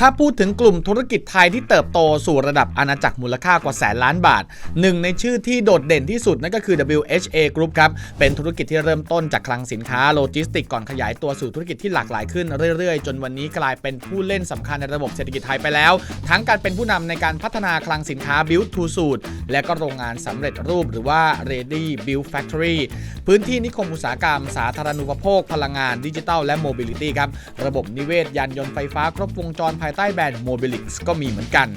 ถ้าพูดถึงกลุ่มธุรกิจไทยที่เติบโตสู่ระดับอาณาจักรมูลค่ากว่าแสนล้านบาทหนึ่งในชื่อที่โดดเด่นที่สุดนั่นก็คือ WHA Group ครับ เป็นธุรกิจที่เริ่มต้นจากคลังสินค้าโลจิสติกก่อนขยายตัวสู่ธุรกิจที่หลากหลายขึ้นเรื่อยๆ จนวันนี้กลายเป็นผู้เล่นสำคัญในระบบเศรษฐกิจไทยไปแล้ว ทั้งการเป็นผู้นำในการพัฒนาคลังสินค้า Build to Suit และก็โรงงานสำเร็จรูปหรือว่า Ready Build Factory พื้นที่นิคมอุตสาหกรรม สาธารณูปโภค พลังงานดิจิทัลและ Mobility ครับระบบนิเวศยานยนต์ไฟฟ้าครบวงจรภายใต้แบรนด์ Mobilix ก็มีเหมือนกัน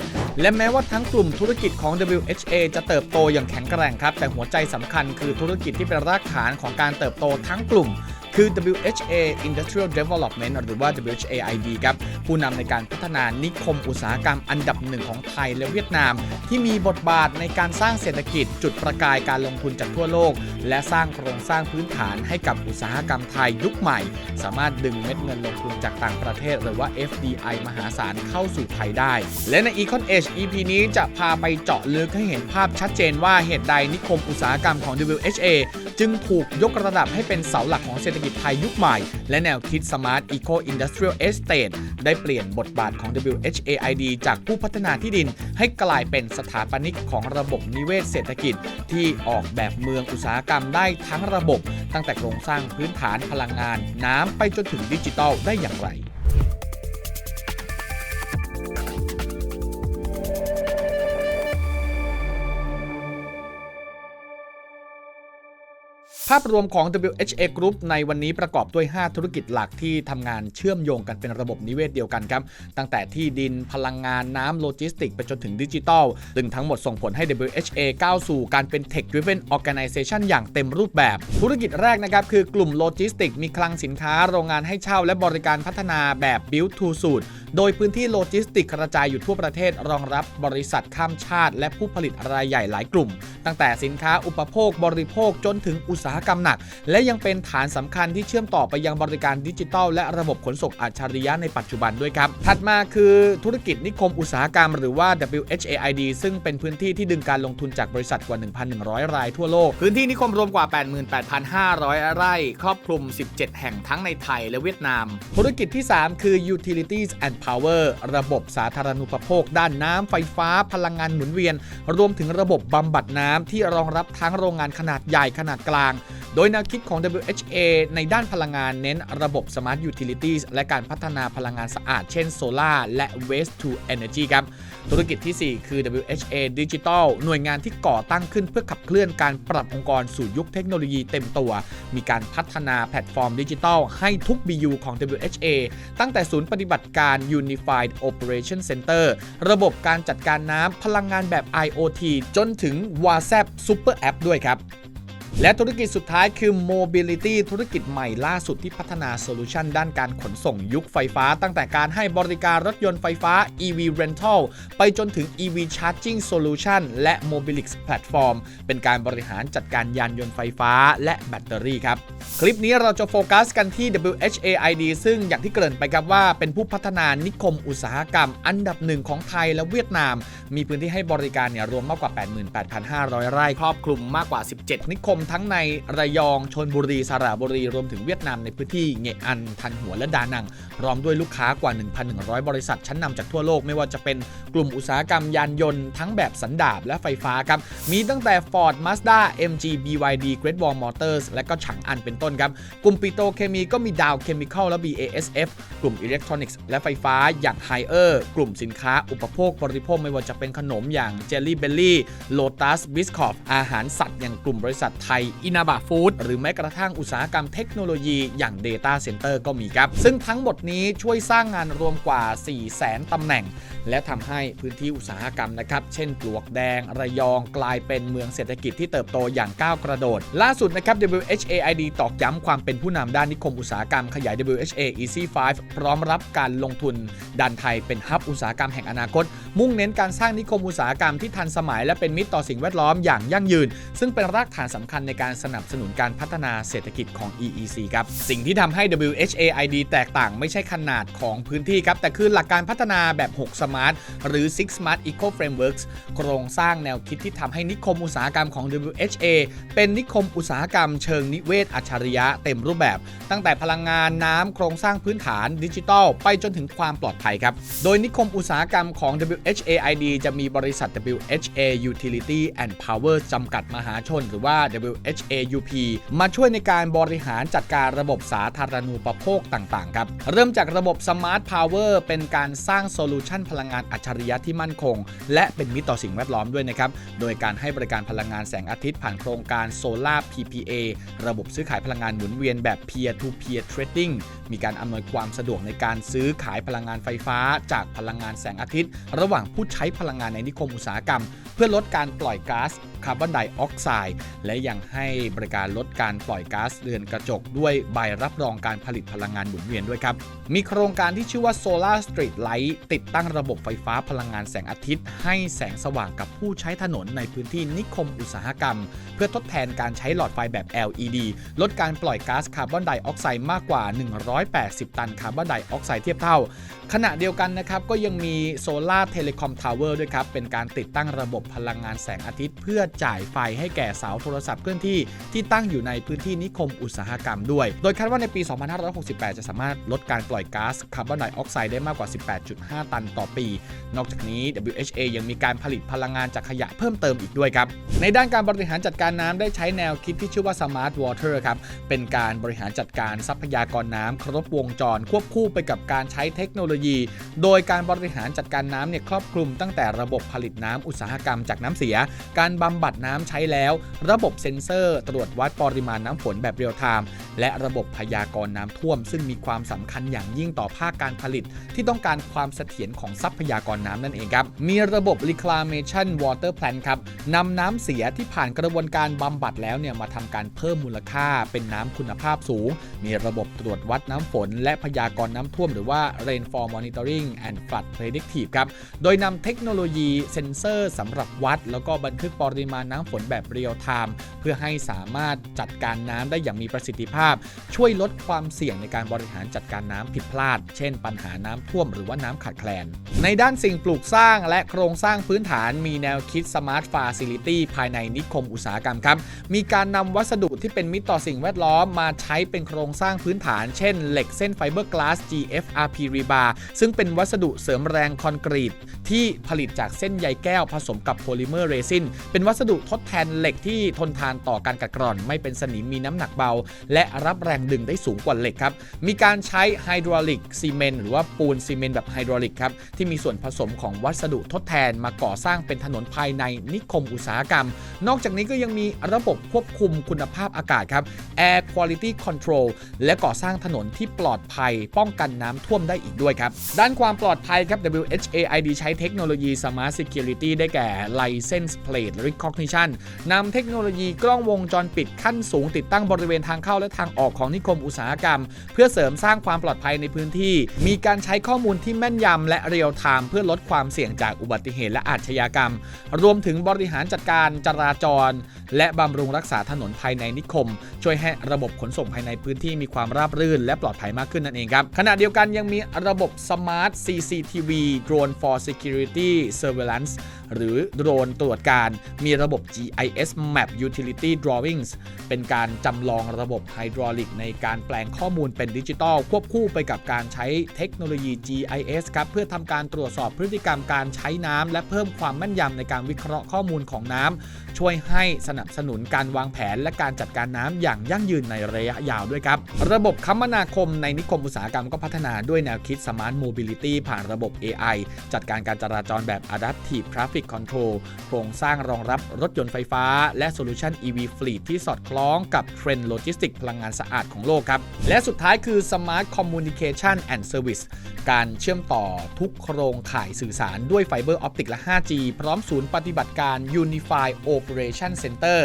และแม้ว่าทั้งกลุ่มธุรกิจของ WHA จะเติบโตอย่างแข็งแกร่งครับ แต่หัวใจสำคัญคือธุรกิจที่เป็นรากฐานของการเติบโตทั้งกลุ่ม คือ WHA Industrial Development หรือว่า WHAID ครับ ผู้นำในการพัฒนานิคมอุตสาหกรรมอันดับหนึ่งของไทยและเวียดนาม ที่มีบทบาทในการสร้างเศรษฐกิจจุดประกายการลงทุนจากทั่วโลก และสร้างโครงสร้างพื้นฐานให้กับอุตสาหกรรมไทยยุคใหม่ สามารถดึงเม็ดเงินลงทุนจากต่างประเทศ หรือว่า FDI มหาศาลเข้าสู่ไทยได้ และใน Econ Age EP นี้จะพาไปเจาะลึกให้เห็นภาพชัดเจนว่าเหตุใดนิคมอุตสาหกรรมของ WHA จึงถูกยกระดับให้เป็นเสาหลักของเศรษฐกิจไทยยุคใหม่ และแนวคิด Smart Eco Industrial Estate ได้เปลี่ยนบทบาทของ WHAID จากผู้พัฒนาที่ดิน ให้กลายเป็นสถาปนิกของระบบนิเวศเศรษฐกิจ ที่ออกแบบเมืองอุตสาหกรรมได้ทั้งระบบ ตั้งแต่โครงสร้างพื้นฐานพลังงาน น้ำไปจนถึงดิจิทัลได้อย่างไราพรวมของ WHA Group ในวันนี้ประกอบด้วย 5 ธุรกิจหลักที่ทำงานเชื่อมโยงกันเป็นระบบนิเวศเดียวกันครับ ตั้งแต่ที่ดินพลังงานน้ำโลจิสติก ไปจนถึงดิจิทัลซึ่งทั้งหมดส่งผลให้ WHA ก้าวสู่การเป็น Tech Driven Organization อย่างเต็มรูปแบบ ธุรกิจแรกนะครับคือกลุ่มโลจิสติก มีคลังสินค้า โรงงานให้เช่า และบริการพัฒนาแบบ Build to Suit โดยพื้นที่โลจิสติกกระจายอยู่ทั่วประเทศรองรับบริษัทข้ามชาติ และผู้ผลิตรายใหญ่หลายกลุ่ม ตั้งแต่สินค้าอุปโภคบริโภคจนถึงอุตสาหกรรมหนัก และยังเป็นฐานสำคัญที่เชื่อมต่อไปยังบริการดิจิทัล และระบบขนส่งอัจฉริยะในปัจจุบันด้วยครับ ถัดมาคือธุรกิจนิคมอุตสาหกรรมหรือว่า WHAID ซึ่งเป็นพื้นที่ที่ดึงการลงทุนจากบริษัทกว่า 1,100 รายทั่วโลก พื้นที่นิคมรวมกว่า 88,500 ไร่ ครอบคลุม 17 แห่งทั้งในไทยและเวียดนาม ธุรกิจที่ 3 คือ Utilities and Power ระบบสาธารณูปโภค ด้านน้ำไฟฟ้าพลังงานหมุนเวียน รวมถึงระบบบำบัดน้ำที่รองรับทั้งโรงงานขนาดใหญ่ขนาดกลาง โดยแนวคิดของ WHA ในด้านพลังงานเน้นระบบ Smart Utilities และการพัฒนาพลังงานสะอาด เช่นโซลาและ Waste to Energy ครับ ธุรกิจที่ 4 คือ WHA Digital หน่วยงานที่ก่อตั้งขึ้นเพื่อขับเคลื่อนการปรับองค์กรสู่ยุคเทคโนโลยีเต็มตัว มีการพัฒนาแพลตฟอร์มดิจิทัลให้ทุก BU ของ WHA ตั้งแต่ศูนย์ปฏิบัติการ Unified Operation Center ระบบการจัดการน้ำพลังงานแบบ IoT จนถึง WhatsApp Super App ด้วยครับ และธุรกิจสุดท้ายคือ Mobility ธุรกิจใหม่ล่าสุดที่พัฒนาโซลูชันด้านการขนส่งยุคไฟฟ้า ตั้งแต่การให้บริการรถยนต์ไฟฟ้า EV Rental ไปจนถึง EV Charging Solution และ Mobilix Platform เป็นการบริหารจัดการยานยนต์ไฟฟ้าและแบตเตอรี่ครับ คลิปนี้เราจะโฟกัสกันที่ WHAID ซึ่งอย่างที่เกริ่นไปครับว่าเป็นผู้พัฒนานิคมอุตสาหกรรม อันดับหนึ่งของไทยและเวียดนาม มีพื้นที่ให้บริการเนี่ยรวมมากกว่า 88,500 ไร่ครอบคลุมมากกว่า 17 นิคมทั้งในระยองชนบุรีสระบุรี รวมถึงเวียดนามในพื้นที่เงอันทันหัวและดานัง พร้อมด้วยลูกค้ากว่า 1,100 บริษัทชั้นนำจากทั่วโลกไม่ว่าจะเป็นกลุ่มอุตสาหกรรมยานยนต์ทั้งแบบสันดาปและไฟฟ้าครับ มีตั้งแต่ Ford Mazda MG BYD Great Wall Motors และก็ฉางอันเป็นต้นครับ กลุ่มปิโตเคมีก็มีดาวเคมีคอลและ BASF กลุ่มอิเล็กทรอนิกส์และไฟฟ้าอย่างไฮเออร์กลุ่มสินค้าอุปโภคบริโภคไม่ว่าจะเป็นขนมอย่างเจลลี่เบลลี่โลตัสบิสคอฟอาหารสัตว์อย่างกลุ่มบริษัทไทย อินาบะฟู้ดหรือแม้กระทั่งอุตสาหกรรมเทคโนโลยีอย่าง Data Center ก็มีครับ ซึ่งทั้งหมดนี้ช่วยสร้างงานรวมกว่า 4 0 0แสนตำแหน่ง และทำให้พื้นที่อุตสาหกรรมนะครับ เช่นปลวกแดง ระยองกลายเป็นเมืองเศรษฐกิจที่เติบโตอย่างก้าวกระโดด ล่าสุดนะครับ WHAID ตอกย้ำความเป็นผู้นำด้านนิคมอุตสาหกรรมขยาย WHA Easy 5พร้อมรับการลงทุนดันไทยเป็นฮับอุตสาหกรรมแห่งอนาคต มุ่งเน้นการสร้างนิคมอุตสาหกรรมที่ทันสมัย และเป็นมิตรต่อสิ่งแวดล้อมอย่างยั่งยืน ซึ่งเป็นรากฐานสำคัญญในการสนับสนุนการพัฒนาเศรษฐกิจของ EEC ครับ สิ่งที่ทำให้ WHAID แตกต่างไม่ใช่ขนาดของพื้นที่ครับ แต่คือหลักการพัฒนาแบบ 6 Smart หรือ Six Smart Eco Frameworks โครงสร้างแนวคิดที่ทำให้นิคมอุตสาหกรรมของ WHA เป็นนิคมอุตสาหกรรมเชิงนิเวศอัจฉริยะเต็มรูปแบบ ตั้งแต่พลังงานน้ำโครงสร้างพื้นฐานดิจิทัล ไปจนถึงความปลอดภัยครับ โดยนิคมอุตสาหกรรมของ WHAID จะมีบริษัท WHA Utility and Power จำกัดมหาชน หรือว่า WHAUP มาช่วยในการบริหารจัดการระบบสาธารณูปโภคต่างๆครับเริ่มจากระบบ Smart Power เป็นการสร้างโซลูชันพลังงานอัจฉริยะที่มั่นคง และเป็นมิตรต่อสิ่งแวดล้อมด้วยนะครับ โดยการให้บริการพลังงานแสงอาทิตย์ผ่านโครงการ Solar PPA ระบบซื้อขายพลังงานหมุนเวียนแบบ Peer to Peer Trading มีการอำนวยความสะดวกในการซื้อขายพลังงานไฟฟ้า จากพลังงานแสงอาทิตย์ ระหว่างผู้ใช้พลังงานในนิคมอุตสาหกรรมเพื่อลดการปล่อยก๊าซคาร์บอนไดออกไซด์และยังให้บริการลดการปล่อยก๊าซเรือนกระจกด้วยใบรับรองการผลิตพลังงานหมุนเวียนด้วยครับ มีโครงการที่ชื่อว่า Solar Street Light ติดตั้งระบบไฟฟ้าพลังงานแสงอาทิตย์ ให้แสงสว่างกับผู้ใช้ถนนในพื้นที่นิคมอุตสาหกรรม เพื่อทดแทนการใช้หลอดไฟแบบ LED ลดการปล่อยก๊าซคาร์บอนไดออกไซด์มากกว่า 180 ตันคาร์บอนไดออกไซด์เทียบเท่า ขณะเดียวกันนะครับก็ยังมีโซลาร์เทเลคอมทาวเวอร์ด้วยครับเป็นการติดตั้งระบบพลังงานแสงอาทิตย์ เพื่อจ่ายไฟให้แก่เสาโทรศัพท์เคลื่อนที่ที่ตั้งอยู่ในพื้นที่นิคมอุตสาหกรรมด้วย โดยคาดว่าในปี 2568 จะสามารถลดการปล่อยก๊าซคาร์บอนไดออกไซด์ได้มากกว่า 18.5 ตันต่อปี นอกจากนี้ WHA ยังมีการผลิตพลังงานจากขยะเพิ่มเติมอีกด้วยครับ ในด้านการบริหารจัดการน้ำได้ใช้แนวคิดที่ชื่อว่า Smart Water ครับ เป็นการบริหารจัดการทรัพยากรน้ำครบวงจรควบคู่ไปกับการใช้เทคโนโลยี โดยการบริหารจัดการน้ำเนี่ยครอบคลุมตั้งแต่ระบบผลิตน้ำอุตสาหกรรมจากน้ำเสีย การบำบัดน้ำใช้แล้ว ระบบเซ็นเซอร์ ตรวจวัดปริมาณน้ำฝนแบบเรียลไทม์และระบบพยากรณ์น้ำท่วม ซึ่งมีความสำคัญอย่างยิ่งต่อภาคการผลิต ที่ต้องการความเสถียรของทรัพยากรน้ำนั่นเองครับ มีระบบ reclamation water plan ครับนำน้ำเสียที่ผ่านกระบวนการบำบัดแล้วเนี่ยมาทำการเพิ่มมูลค่าเป็นน้ำคุณภาพสูง มีระบบตรวจวัดน้ำฝน และพยากรณ์น้ำท่วมหรือว่า rainfall monitoring and flood predictive ครับโดยนำเทคโนโลยีเซ็นเซอร์สำหรับวัด แล้วก็บันทึกปริมาณน้ำฝนแบบเรียลไทม์เพื่อให้สามารถจัดการน้ำได้อย่างมีประสิทธิภาพ ช่วยลดความเสี่ยงในการบริหารจัดการน้ำผิดพลาด เช่น ปัญหาน้ำท่วมหรือว่าน้ำขาดแคลน ในด้านสิ่งปลูกสร้างและโครงสร้างพื้นฐานมีแนวคิด Smart Facility ภายในนิคมอุตสาหกรรมครับ มีการนำวัสดุที่เป็นมิตรต่อสิ่งแวดล้อมมาใช้เป็นโครงสร้างพื้นฐาน เช่น เหล็กเส้นไฟเบอร์กลาส GFRP Rebar ซึ่งเป็นวัสดุเสริมแรงคอนกรีต ที่ผลิตจากเส้นใยแก้วผสมกับโพลิเมอร์เรซินเป็นวัสดุทดแทนเหล็กที่ทนทานต่อการกัดกร่อน ไม่เป็นสนิมมีน้ำหนักเบา และรับแรงดึงได้สูงกว่าเหล็กครับ มีการใช้ไฮดรอลิกซีเมนต์หรือว่าปูนซีเมนต์แบบไฮดรอลิกครับ ที่มีส่วนผสมของวัสดุทดแทนมาก่อสร้างเป็นถนนภายในนิคมอุตสาหกรรม นอกจากนี้ก็ยังมีระบบควบคุมคุณภาพอากาศครับ Air Quality Control และก่อสร้างถนนที่ปลอดภัย ป้องกันน้ำท่วมได้อีกด้วยครับ ด้านความปลอดภัยครับ WHAID ใช้เทคโนโลยี Smart Security ได้แก่ License Plate Recognition นำเทคโนโลยีกล้องวงจรปิดขั้นสูงติดตั้งบริเวณทางเข้าและทางออกของนิคมอุตสาหกรรม เพื่อเสริมสร้างความปลอดภัยในพื้นที่ มีการใช้ข้อมูลที่แม่นยำและเรียลไทม์เพื่อลดความเสี่ยงจากอุบัติเหตุและอาชญากรรม รวมถึงบริหารจัดการจราจร และบำรุงรักษาถนนภายในนิคม ช่วยให้ระบบขนส่งภายในพื้นที่มีความราบรื่น และปลอดภัยมากขึ้นนั่นเองครับขณะเดียวกันยังมีระบบ Smart CCTV Drone for Security Surveillance หรือโดรนตรวจการมีระบบ GIS Map Utility Drawings เป็นการจำลองระบบไฮดรอลิกในการแปลงข้อมูลเป็นดิจิตอลควบคู่ไปกับการใช้เทคโนโลยี GIS ครับเพื่อทำการตรวจสอบพฤติกรรมการใช้น้ำและเพิ่มความแม่นยำในการวิเคราะห์ข้อมูลของน้ำช่วยให้สนับสนุนการวางแผนและการจัดการน้ำอย่างยั่งยืนในระยะยาวด้วยครับ ระบบคมนาคมในนิคมอุตสาหกรรมก็พัฒนาด้วยแนวคิด Smart Mobility ผ่านระบบ AI จัดการการจราจรแบบ Adaptive Traffic Control โครงสร้างรองรับรถยนต์ไฟฟ้า และโซลูชัน EV Fleet ที่สอดคล้องกับเทรนด์โลจิสติกพลังงานสะอาดของโลกครับ และสุดท้ายคือ Smart Communication and Service การเชื่อมต่อทุกโครงข่ายสื่อสารด้วยไฟเบอร์ออปติกและ 5G พร้อมศูนย์ปฏิบัติการ Unified Operation Center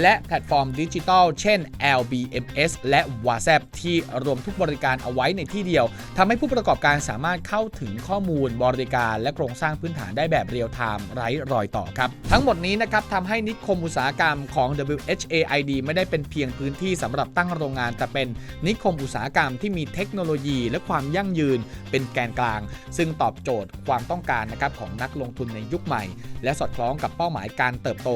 และแพลตฟอร์มดิจิทัลเช่น LBMS และ WhatsApp ที่รวมทุกบริการเอาไว้ในที่เดียวทำให้ผู้ประกอบการสามารถเข้าถึงข้อมูลบริการและโครงสร้างพื้นฐานได้แบบเรียลไทม์ไร้รอยต่อครับ ทั้งหมดนี้นะครับทำให้นิคมอุตสาหกรรมของ WHAID ไม่ได้เป็นเพียงพื้นที่สำหรับตั้งโรงงาน แต่เป็นนิคมอุตสาหกรรมที่มีเทคโนโลยี และความยั่งยืนเป็นแกนกลาง ซึ่งตอบโจทย์ความต้องการนะครับของนักลงทุนในยุคใหม่ และสอดคล้องกับเป้าหมายการเติบโต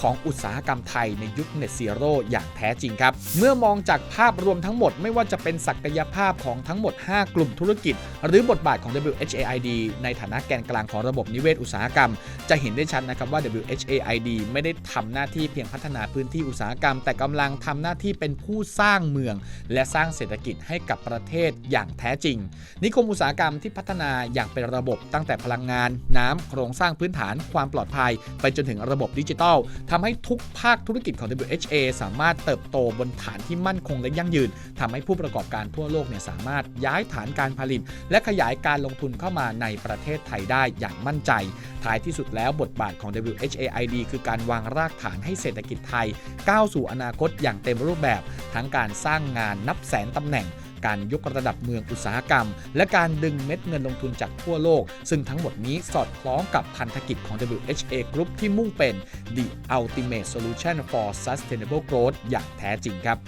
ของอุตสาหกรรมไทยในยุค Net Zero อย่างแท้จริงครับ เมื่อมองจากภาพรวมทั้งหมดไม่ว่าจะเป็นศักยภาพของทั้งหมด 5 กลุ่มธุรกิจ หรือบทบาทของ WHAID ในฐานะแกนกลางของระบบนิเวศอุตสาหกรรม จะเห็นได้ชัดนะครับว่า WHAID ไม่ได้ทำหน้าที่เพียงพัฒนาพื้นที่อุตสาหกรรม แต่กำลังทำหน้าที่เป็นผู้สร้างเมือง และสร้างเศรษฐกิจให้กับประเทศอย่างแท้จริง นิคมอุตสาหกรรมที่พัฒนาอย่างเป็นระบบตั้งแต่พลังงาน น้ำโครงสร้างพื้นฐาน ความปลอดภัย ไปจนถึงระบบดิจิทัลทำให้ทุกภาคธุรกิจของ WHA สามารถเติบโตบนฐานที่มั่นคงและยั่งยืนทำให้ผู้ประกอบการทั่วโลกเนี่ยสามารถย้ายฐานการผลิต และขยายการลงทุนเข้ามาในประเทศไทยได้อย่างมั่นใจ ท้ายที่สุดแล้วบทบาทของ WHAID คือการวางรากฐานให้เศรษฐกิจไทย ก้าวสู่อนาคตอย่างเต็มรูปแบบ ทั้งการสร้างงานนับแสนตำแหน่ง การยกระดับเมืองอุตสาหกรรม และการดึงเม็ดเงินลงทุนจากทั่วโลก ซึ่งทั้งหมดนี้สอดคล้องกับพันธกิจของ WHA Group ที่มุ่งเป็น The Ultimate Solution for Sustainable Growth อย่างแท้จริงครับ